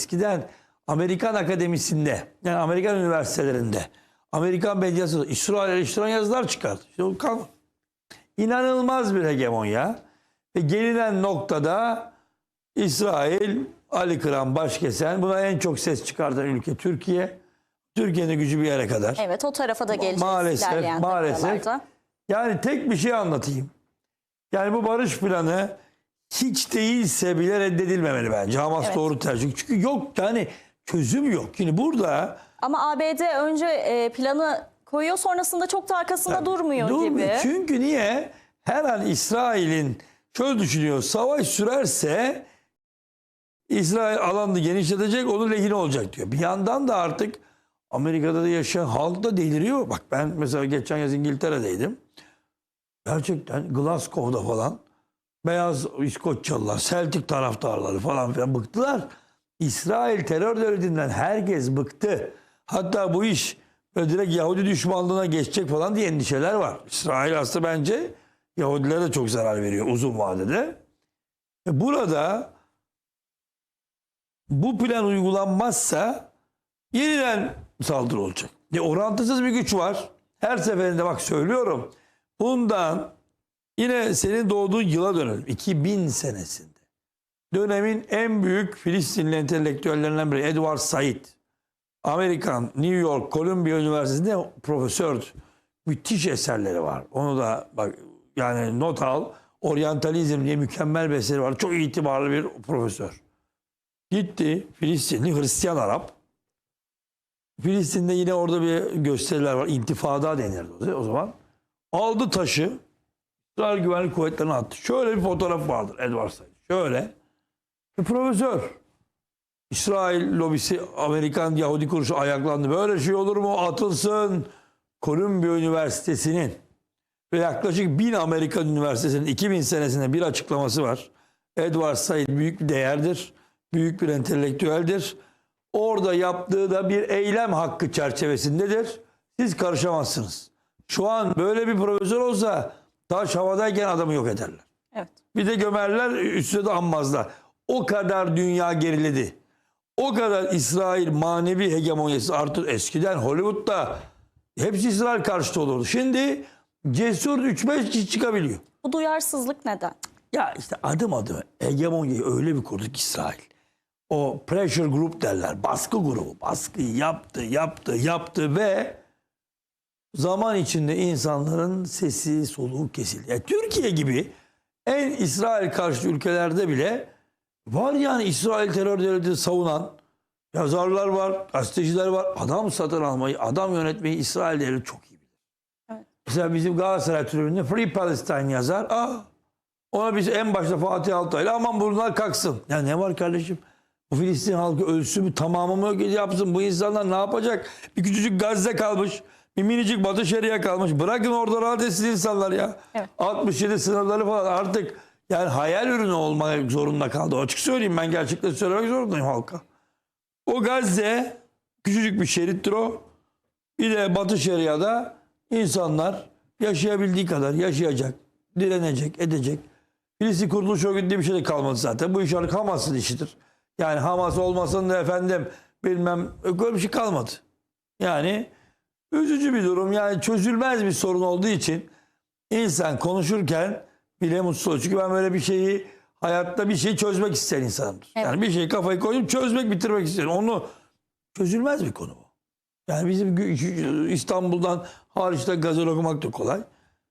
Eskiden Amerikan akademisinde yani Amerikan üniversitelerinde Amerikan medyası İsrail eleştiren yazılar çıkardı. O kan- İnanılmaz bir hegemonya. Ve gelinen noktada İsrail, Ali Kıran, Başkesen buna en çok ses çıkartan ülke Türkiye. Türkiye'nin gücü bir yere kadar. Evet o tarafa da geleceğiz Maalesef, maalesef. dakikalarda. Yani tek bir şey anlatayım. Yani bu barış planı hiç değilse bile reddedilmemeli bence. Hamas Evet. doğru tercih. Çünkü yok yani çözüm yok. Şimdi burada Ama ABD önce e, planı koyuyor sonrasında çok da arkasında durmuyor, gibi. Çünkü niye? Her an İsrail'in şöyle düşünüyor. Savaş sürerse İsrail alanını genişletecek, onun lehine olacak diyor. Bir yandan da artık Amerika'da da yaşayan halk da deliriyor. Bak ben mesela geçen yaz İngiltere'deydim. Gerçekten Glasgow'da falan beyaz İskoçyalılar, Celtic taraftarları falan filan bıktılar. İsrail terör devletinden herkes bıktı. Hatta bu iş böyle direkt Yahudi düşmanlığına geçecek falan diye endişeler var. İsrail aslında bence Yahudilere de çok zarar veriyor uzun vadede. E Burada bu plan uygulanmazsa yeniden saldırı olacak. E orantısız bir güç var. Her seferinde bak söylüyorum. Bundan yine senin doğduğun yıla dönelim. 2000 senesinde. Dönemin en büyük Filistinli entelektüellerinden biri Edward Said. Amerikan, New York, Columbia Üniversitesi'nde profesör. Müthiş eserleri var. Onu da bak yani not al. Oryantalizm diye mükemmel bir eseri var. Çok itibarlı bir profesör. Gitti Filistinli Hristiyan Arap. Filistin'de yine orada bir gösteriler var. İntifada denirdi o zaman. Aldı taşı. İsrail Güvenlik Kuvvetleri'ne attı. Şöyle bir fotoğraf vardır Edward Said. Şöyle. Bir profesör. İsrail lobisi Amerikan Yahudi kuruluşu ayaklandı. Böyle şey olur mu? Atılsın. Columbia Üniversitesi'nin ve yaklaşık 1000 Amerikan Üniversitesi'nin 2000 senesinde bir açıklaması var. Edward Said büyük bir değerdir. Büyük bir entelektüeldir. Orada yaptığı da bir eylem hakkı çerçevesindedir. Siz karışamazsınız. Şu an böyle bir profesör olsa taş havadayken adamı yok ederler. Evet. Bir de gömerler üstüne de anmazlar. O kadar dünya geriledi. O kadar İsrail manevi hegemonyası artık eskiden Hollywood'da hepsi İsrail karşıtı olurdu. Şimdi cesur 3-5 kişi çıkabiliyor. Bu duyarsızlık neden? Ya işte adım adım hegemonyayı öyle bir kurduk İsrail. O pressure group derler. Baskı grubu. Baskıyı yaptı, yaptı, yaptı ve zaman içinde insanların sesi, soluğu kesildi. Yani Türkiye gibi en İsrail karşıtı ülkelerde bile var yani İsrail terör devleti savunan yazarlar var, gazeteciler var. Adam satın almayı, adam yönetmeyi İsrail devleti çok iyi bilir. Evet. Mesela bizim Galatasaray tribününde Free Palestine yazar. Aa, ona biz en başta Fatih Altaylı aman bunlar kalksın. Ya ne var kardeşim? Bu Filistin halkı ölsün mü tamamı mı yapsın? Bu insanlar ne yapacak? Bir küçücük Gazze kalmış. Minicik Batı Şeria kalmış. Bırakın orada rahat etsin insanlar ya. Evet. 67 sınırları falan artık yani hayal ürünü olmak zorunda kaldı. Açık söyleyeyim ben gerçekten söylemek zorundayım halka. O Gazze küçücük bir şerittir o. Bir de Batı Şeria'da insanlar yaşayabildiği kadar yaşayacak, direnecek, edecek. Filistin Kurtuluş Örgütü diye bir şey de kalmadı zaten. Bu iş artık Hamas'ın işidir. Yani Hamas olmasın da efendim bilmem öyle bir şey kalmadı. Yani üzücü bir durum. Yani çözülmez bir sorun olduğu için insan konuşurken bile mutsuz oluyor. Çünkü ben böyle bir şeyi hayatta bir şeyi çözmek isteyen insanımdır. Evet. Yani bir şeyi kafayı koyup çözmek, bitirmek isterim. Onu çözülmez bir konu bu. Yani bizim İstanbul'dan hariçte gazel okumak da kolay.